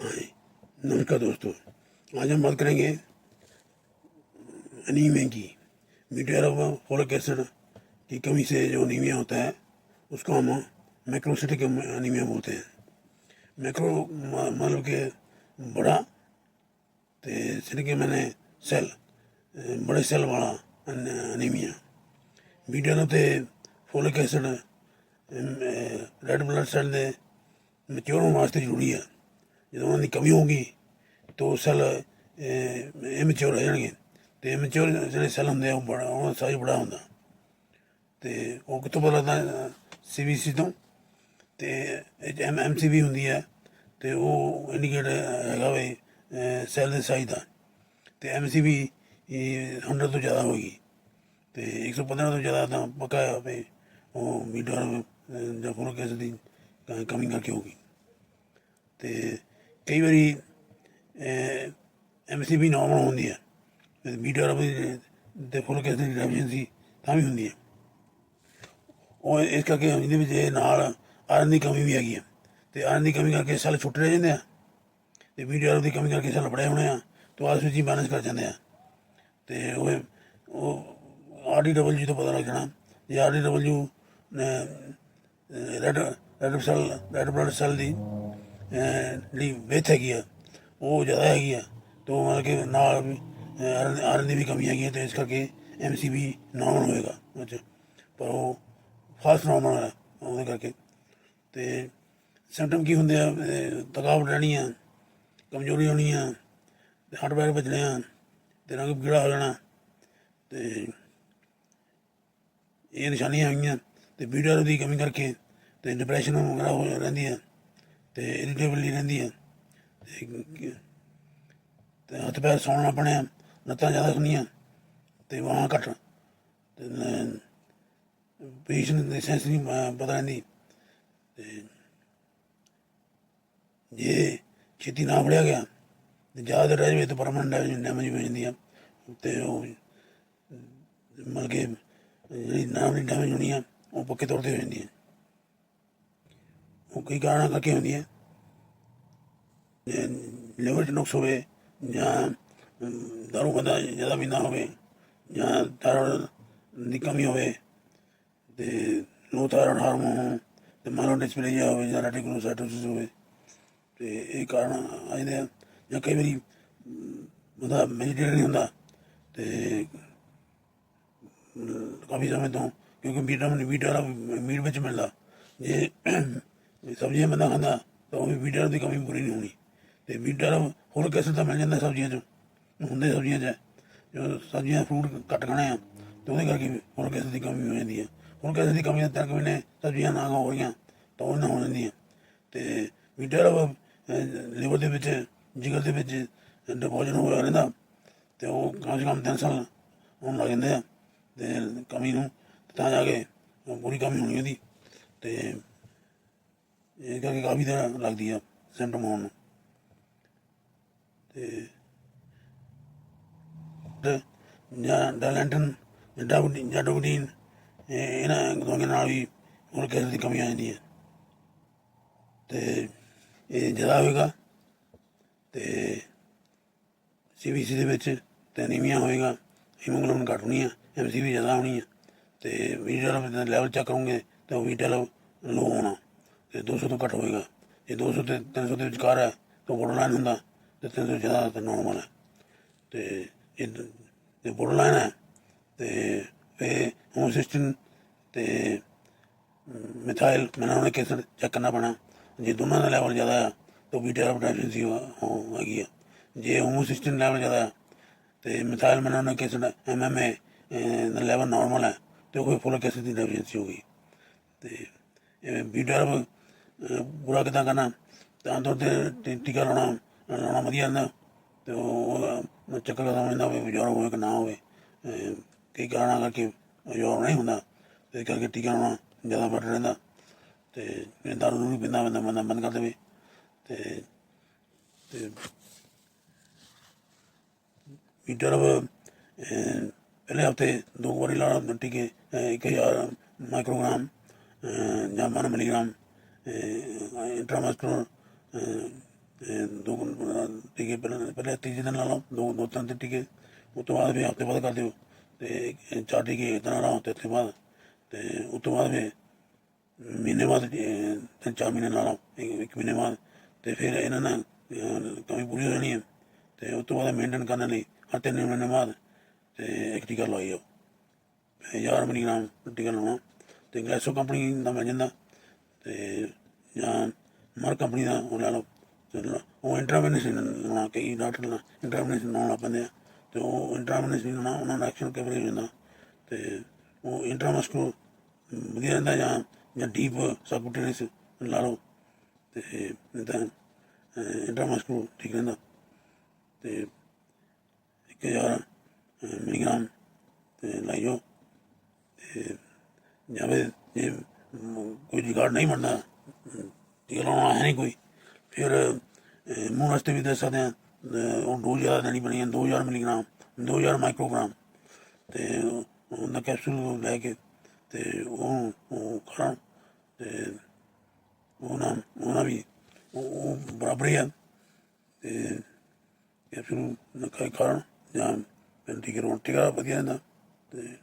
नमस्कार दोस्तों आज हम बात करेंगे अनीमिया की मीडिया फोलिक एसिड की कमी से जो अनीमिया होता है उसको हम मैक्रोसिटिक अनीमिया बोलते हैं मैक्रो म- मतलब के बड़ा ਤੇ ਸਿਰ ਕੇ ਮੈਨੇ ਸੈੱਲ ਅਹ ਬੜੇ ਸੈੱਲ ਵਾਲਾ ਅਨ- ਅਨੀਮੀਆ ਵੀਡੀਓ ਤੇ folic acid red blood cell ਦੇ ਮੈਚੁਰ ਹੋਣ ਵਾਸਤੇ ਜ਼ਰੂਰੀ ਹੈ ਜਦੋਂ ਉਹਨਾਂ ਦੀ ਕਮੀ ਹੋਊਗੀ ਤਾਂ ਸੈੱਲ ਇਮੈਚੁਰ ਹੋ ਜਾਣਗੇ। ਤੇ ਇਮੈਚੁਰ ਜਿਹੜੇ ਸੈੱਲ ਹੁੰਦੇ ਆ, ਉਹ ਬੜਾ ਉਹਨਾਂ ਦਾ ਸਾਈਜ਼ ਬੜਾ ਹੁੰਦਾ। ਤੇ ਉਹ ਕਿਤੋਂ ਪਤਾ ਲੱਗਦਾ ਸੀਬੀਸੀ ਤੋਂ, ਤੇ ਐਮ ਐਮਸੀਬੀ ਹੁੰਦੀ ਹੈ, ਤੇ ਉਹ ਇੰਡੀਕੇਟ ਹੈਗਾ ਵੀ ਸੈੱਲ ਦੇ ਸਾਈਜ਼ ਦਾ। ਤੇ ਐਮਸੀਬੀ 100 ਤੋਂ ਜ਼ਿਆਦਾ ਹੋਏਗੀ। ਤੇ 115 ਤੋਂ ਜ਼ਿਆਦਾ ਤਾਂ ਪੱਕਾ ਹੈ ਵੀ ਉਹ ਮੀਟਰ ਜਾਂ ਫੋਲਿਕ ਐਸਿਡ ਦੀ ਕ- ਕਮੀ ਕਰਕੇ ਹੋਗੀ ਤੇ ਕਈ ਵਾਰੀ ਐਮਸੀਬੀ ਨਾਰਮਲ ਹੁੰਦੀ ਹੈ। ਤੇ ਮੀਟਰ ਤੇ ਫੋਲਿਕ ਐਸਿਡ ਦੀ ਡੈਫੀਸ਼ੀਐਂਸੀ ਤਾਂ ਵੀ ਹੁੰਦੀ ਹੈ। ਉਹ ਇਸ ਕਰਕੇ ਇਹਦੇ ਵਿੱਚ ਇਹ ਨਾਲ ਆਇਰਨ ਦੀ ਕਮੀ ਵੀ ਹੈਗੀ ਹੈ। ਤੇ ਆਇਰਨ ਦੀ ਕਮੀ ਕਰਕੇ ਸੈੱਲ ਛੁੱਟ ਰਹਿ ਜਾਂਦੇ ਆ। ਤੇ ਮੀਡੀਆ ਦੀ ਕਮੀ ਕਰਕੇ ਸੈੱਲ ਬੜੇ ਹੋਣੇ ਆ। ਤੇ ਆਸ ਵਿੱਚ ਹੀ ਬੈਲੈਂਸ ਕਰ ਜਾਂਦੇ ਆ। ਤੇ ਉਹ ਉਹ ਆਰਡੀਡਬਲਯੂ ਤੋਂ ਪਤਾ ਲੱਗਣਾ। ਜੇ ਜਾਣਾ ਜੇ RDW red red cell red blood cell ਦੀ ਅਹ, ਜਿਹੜੀ ਵਿੱਥ ਹੈਗੀ ਆ ਉਹ ਜ਼ਿਆਦਾ ਹੈਗੀ ਆ ਤੇ ਉਹ ਮਤਲਬ ਕਿ ਨਾਲ ਆਰਨ ਦੀ ਵੀ ਕਮੀ ਹੈਗੀ ਹੈ ਤੇ ਇਸ ਕਰਕੇ ਐਮਸੀਬੀ ਨਾਰਮਲ ਹੋਏਗਾ ਅੱਛਾ ਪਰ ਉਹ ਫਾਸਟ ਨਾਰਮਲ ਹੈ ਉਹਦੇ ਕਰਕੇ। ਤੇ ਸਿੰਪਟਮ ਕੀ ਹੁੰਦੇ ਆ? ਅਹ, ਥਕਾਵਟ ਰਹਿਣੀ ਆ ਕਮਜ਼ੋਰੀ ਹੋਣੀ ਆ ਤੇ ਹੱਡ ਪੈਰ ਭੱਜਣੇ ਆ ਤੇ ਰੰਗ ਪੀਲਾ ਹੋ ਜਾਣਾ ਤੇ ਇਹ ਨਿਸ਼ਾਨੀਆਂ ਆਈਆਂ ਤੇ ਵੀਡੀਓ ਦੀ ਕਮੀ ਕਰਕੇ ਤੇ ਡਿਪਰੈਸ਼ਨ ਵਗੈਰਾ ਹੋ ਰਹਿੰਦੀ ਆ। ਤੇ ਇਰੀਟੇਬਿਲਿਟੀ ਰਹਿੰਦੀ ਹੈ ਤੇ ਹੱਥ ਪੈਰ ਸੌਣਾ ਬਣਿਆ, ਲੱਤਾਂ ਜ਼ਿਆਦਾ ਸੁਣੀਆਂ ਤੇ ਵਾਹਾਂ ਘੱਟ। ਤੇ ਪੇਸ਼ੈਂਟ ਦੇ ਸੈਂਸ ਨਹੀਂ ਪਤਾ ਰਹਿੰਦੀ। ਤੇ ਜੇ ਛੇਤੀ ਨਾ ਫੜਿਆ ਗਿਆ, ਤੇ ਜ਼ਿਆਦਾ ਰਹਿ ਜਾਵੇ ਤਾਂ ਪਰਮਨੈਂਟ ਡੈਮੇਜ ਹੋ ਜਾਂਦੀ ਆ। ਤੇ ਉਹ ਮਤਲਬ ਕਿ ਜਿਹੜੀ ਨਾਮ ਦੀ ਡੈਮੇਜ ਹੋਣੀ ਆ, ਉਹ ਪੱਕੇ ਤੌਰ ਤੇ ਹੋ ਜਾਂਦੀ ਹੈ ਉਹ ਕਈ ਕਾਰਨਾਂ ਕਰਕੇ ਹੁੰਦੀਆਂ ਹੈ। ਲਿਵਰ 'ਚ ਨੁਕਸ ਹੋਵੇ ਜਾਂ ਦਾਰੂ ਖਾਂਦਾ ਜ਼ਿਆਦਾ ਪੀਂਦਾ ਹੋਵੇ ਜਾਂ ਥਾਇਰੋਇਡ ਦੀ ਕਮੀ ਹੋਵੇ ਤੇ ਲੋ ਥਾਇਰੋਇਡ ਹਾਰਮੋਨ ਹੋਣ ਤੇ ਮਾਲੋ ਡਿਸਪਲੇਜੀਆ ਹੋਵੇ ਜਾਂ ਰੈਟੀਕੂਲੋਸਾਈਟੋਸਿਸ ਹੋਵੇ ਤੇ ਇਹ ਕਾਰਨ ਆ ਜਾਂਦੇ ਆ। ਜਾਂ ਕਈ ਵਾਰੀ ਬੰਦਾ ਵੈਜੀਟੇਰੀਅਨ ਨਹੀਂ ਹੁੰਦਾ ਤੇ ਕਾਫੀ ਸਮੇਂ ਤੋਂ ਕਿਉਂਕਿ ਵੀਟਾਮਿਨ ਬੀ ਵਾਲਾ ਮੀਟ ਵਿੱਚ ਮਿਲਦਾ। ਜੇ ਸਬਜ਼ੀਆਂ ਬੰਦਾ ਖਾਂਦਾ, ਤਾਂ ਉਹ ਵੀ ਦੀ ਕਮੀ ਪੂਰੀ ਨਹੀਂ ਹੋਣੀ। ਤੇ ਬੀਟਾ ਹੋਰ ਕਿਸੇ ਤਾਂ ਮਿਲ ਜਾਂਦਾ ਸਬਜ਼ੀਆਂ 'ਚ। ਹੁੰਦੇ ਸਬਜ਼ੀਆਂ 'ਚ ਜੋ ਸਬਜ਼ੀਆਂ ਫਰੂਟ ਘੱਟ ਖਾਣੇ ਆ, ਤੇ ਉਹਦੇ ਕਰਕੇ ਹੋਰ ਕਿਸੇ ਦੀ ਕਮੀ ਹੋ ਜਾਂਦੀ ਹੈ ਹੁਣ ਕਿਸੇ ਦੀ ਕਮੀ ਦਾ ਤੱਕ ਵੀ ਨੇ, ਸਬਜ਼ੀਆਂ ਨਾ ਹੋ ਰਹੀਆਂ ਤਾਂ ਉਹ ਨਾ ਹੋ ਜਾਂਦੀਆਂ ਤੇ ਬੀਟਾ ਲਿਵਰ ਦੇ ਵਿੱਚ, ਜਿਗਰ ਦੇ ਵਿੱਚ ਡਿਪੋਜ਼ਿਟ ਹੋਇਆ ਰਹਿੰਦਾ ਤੇ ਉਹ ਕਮ ਸੇ ਕਮ ਤਿੰਨ ਸਾਲ ਹੋਣ ਲੱਗ ਜਾਂਦੇ ਆ, ਤੇ ਕਮੀ ਨੂੰ ਤਾਂ ਜਾ ਕੇ ਪੂਰੀ ਕਮੀ ਹੋਣੀ ਉਹਦੀ। ਤੇ ਇਹ ਕਰਕੇ ਕਾਫੀ ਦੇਰ ਲੱਗਦੀ ਆ ਸਿੰਪਟਮ ਹੋਣ ਨੂੰ। ਤੇ ਤੇ ਜਾਂ ਡੈਲੈਂਟਨ ਜਾਂ ਜਾਂ ਡੋਬੂਟੀਨ ਇਹਨਾਂ ਦਵਾਈਆਂ ਨਾਲ ਵੀ ਹੁਣ ਕਿਸੇ ਦੀ ਕਮੀ ਆ ਜਾਂਦੀ ਹੈ ਤੇ ਇਹ ਜ਼ਿਆਦਾ ਹੋਵੇਗਾ ਤੇ ਸੀਬੀਸੀ ਦੇ ਵਿੱਚ ਤੇ ਅਨੀਮੀਆ ਹੋਏਗਾ ਹੀਮੋਗਲੋਬਿਨ ਘੱਟ ਹੋਣੀ ਹੈ ਐਮਸੀਬੀ ਜ਼ਿਆਦਾ ਹੋਣੀ ਆ, ਤੇ ਵੀਟਲ ਦਾ ਲੈਵਲ ਚੈੱਕ ਕਰੋਗੇ, ਤਾਂ ਉਹ ਵੀਟਲ ਲੋ ਹੋਣਾ। ਤੇ 200 ਤੋਂ ਘੱਟ ਹੋਏਗਾ। ਜੇ 200 ਤੇ 300 ਦੇ ਵਿਚਕਾਰ ਹੈ, ਤਾਂ ਬੋਰਡਰਲਾਈਨ ਹੁੰਦਾ, ਤੇ 300 ਤੋਂ ਜ਼ਿਆਦਾ ਤਾਂ ਨੋਰਮਲ ਹੈ। ਤੇ ਇਹ ਜੇ ਬੋਰਡਰਲਾਈਨ ਹੈ, ਤੇ ਫੇ ਹੋਮੋਸਿਸਟਿਨ ਤੇ ਮਿਥਾਈਲ ਮੈਨੋਨਿਕ ਐਸਿਡ ਚੈੱਕ ਕਰਨਾ ਪੈਣਾ। ਜੇ ਦੋਨਾਂ ਦਾ ਲੈਵਲ ਜ਼ਿਆਦਾ ਹੈ, ਤਾਂ ਬੀਟਾ ਡੈਫੀਸ਼ੀਐਂਸੀ ਹੋ ਹੈਗੀ ਹੈ ਜੇ ਹੋਮੋਸਿਸਟਿਨ ਲੈਵਲ ਜ਼ਿਆਦਾ ਹੈ, ਤੇ ਮਿਥਾਈਲ ਮੈਨੋਨਿਕ ਐਸਿਡ ਐਮਐਮਏ ਦਾ ਲੈਵਲ ਨਾਰਮਲ ਹੈ, ਤੇ ਉਹ ਫੋਲਿਕ ਐਸਿਡ ਦੀ ਡੈਫੀਸ਼ੀਐਂਸੀ ਹੋ ਗਈ। ਤੇ ਬੀਟਾ ਪੂਰਾ ਕਿੱਦਾਂ ਕਰਨਾ? ਤਾਂ ਤੌਰ ਤੇ ਟੀਕਾ ਲਾਉਣਾ ਲਾਉਣਾ ਵਧੀਆ ਰਹਿੰਦਾ ਤੇ ਉਹ ਚੱਕਰ ਦਾ ਸਮਝਦਾ ਹੋਵੇ ਬਜ਼ੁਰਗ ਹੋਵੇ ਕਿ ਨਾ ਹੋਵੇ। ਕਈ ਕਾਰਨਾਂ ਕਰਕੇ ਬਜ਼ੁਰਗ ਨਹੀਂ ਹੁੰਦਾ। ਤੇ ਇਸ ਕਰਕੇ ਟੀਕਾ ਲਾਉਣਾ ਜ਼ਿਆਦਾ ਬੈਟਰ ਰਹਿੰਦਾ। ਤੇ ਇਹ ਦਾਰੂ ਨੂੰ ਪੀਂਦਾ ਬੰਦਾ ਬੰਦਾ ਬੰਦ ਕਰ ਦੇਵੇ। ਤੇ ਤੇ ਮੀਟਰ ਪਹਿਲੇ ਹਫ਼ਤੇ ਦੋ ਵਾਰੀ ਲਾਣਾ ਟੀਕੇ ਅਹ ਇੱਕ ਹਜ਼ਾਰ ਮਾਈਕਰੋਗ੍ਰਾਮ ਜਾਂ 12 ਮਿਲੀਗ੍ਰਾਮ। ਇੰਟਰਾਮਸਕੂਲਰ ਤੇ ਦੋ ਟੀਕੇ ਪਹਿਲਾਂ, ਪਹਿਲੇ ਤੀਜੇ ਦਿਨ ਲਾ ਲਓ, ਦੋ ਦੋ, ਤਿੰਨ ਦਿਨ ਟੀਕੇ। ਉਸ ਤੋਂ ਬਾਅਦ ਫਿਰ ਹਫ਼ਤੇ ਬਾਅਦ ਕਰ ਦਿਓ। ਤੇ ਚਾਰ ਟੀਕੇ ਇਤਨਾ ਲਾਓ ਤੇ ਤੋਂ ਬਾਅਦ। ਤੇ ਉਸ ਤੋਂ ਬਾਅਦ ਫਿਰ ਮਹੀਨੇ ਬਾਅਦ ਤਿੰਨ ਚਾਰ ਮਹੀਨੇ ਲਾ ਲਓ, ਇੱਕ ਮਹੀਨੇ ਬਾਅਦ। ਤੇ ਫਿਰ ਇਹਨਾਂ ਨਾਲ ਕਮੀ ਪੂਰੀ ਹੋ ਜਾਣੀ ਹੈ। ਤੇ ਉਸ ਤੋਂ ਬਾਅਦ ਮੇਨਟੇਨ ਕਰਨ ਲਈ ਹਰ ਤਿੰਨ ਮਹੀਨੇ ਬਾਅਦ ਤੇ ਇੱਕ ਟੀਕਾ ਲਵਾਈ ਜਾਓ। 1000 ਮਿਲੀਗ੍ਰਾਮ ਟੀਕਾ ਲਾਉਣਾ। ਤੇ ਗੈਸੋ ਕੰਪਨੀ ਦਾ ਮਿਲ ਜਾਂਦਾ। ਤੇ ਜਾਂ ਮਰ ਕੰਪਨੀ ਦਾ ਉਹ ਲੈ ਲਓ ਉਹ ਇੰਟਰਾਵੈਨਸ ਲਾਉਣਾ ਕਈ ਡਾਕਟਰ ਨਾਲ ਇੰਟਰਾਵੈਨਸ ਲਾਉਣਾ ਪੈਂਦੇ ਆ ਤੇ ਉਹ ਇੰਟਰਾਵੈਨਸ ਨਹੀਂ ਲਾਉਣਾ ਉਹਨਾਂ ਦਾ ਐਕਸ਼ਨ ਕਵਰੇਜ ਹੁੰਦਾ, ਤੇ ਉਹ ਇੰਟਰਾਮਸਕੋ ਵਧੀਆ ਰਹਿੰਦਾ ਜਾਂ ਜਾਂ ਡੀਪ ਸਬਕੂਟੇਨਸ ਲਾ ਲਓ, ਤੇ ਨਹੀਂ ਤਾਂ ਇੰਟਰਾਮਸਕੋ ਠੀਕ ਰਹਿੰਦਾ, ਤੇ 1000 ਮਿਲੀਗ੍ਰਾਮ ਤੇ ਲਾਈਓ, ਤੇ ਜਾਂ ਫਿਰ ਜੇ ਕੋਈ ਰਿਕਾਰਡ ਨਹੀਂ ਬਣਦਾ ਟੀਕਾ ਲਾਉਣਾ ਹੈ ਨਹੀਂ ਕੋਈ। ਫਿਰ ਅਹ, ਮੂੰਹ ਵਾਸਤੇ ਵੀ ਦੇ ਸਕਦੇ ਹਾਂ ਉਹ ਡੋਜ਼ ਜ਼ਿਆਦਾ ਦੇਣੀ ਬਣੀ ਹੈ 2000 ਮਿਲੀਗ੍ਰਾਮ 2000 ਮਾਈਕਰੋਗ੍ਰਾਮ। ਤੇ ਉਹਦਾ ਕੈਪਸੂਲ ਲੈ ਕੇ ਤੇ ਉਹ ਉਹ ਖਾਣ ਤੇ ਉਹਨਾਂ ਉਹਨਾਂ ਵੀ ਉਹ ਉਹ ਬਰਾਬਰ ਹੀ ਆ। ਤੇ ਕੈਪਸੂਲ ਨਾ ਖਾਣ ਜਾਂ ਟੀਕੇ ਰੋਣ ਟੀਕਾ ਵਧੀਆ ਰਹਿੰਦਾ। ਤੇ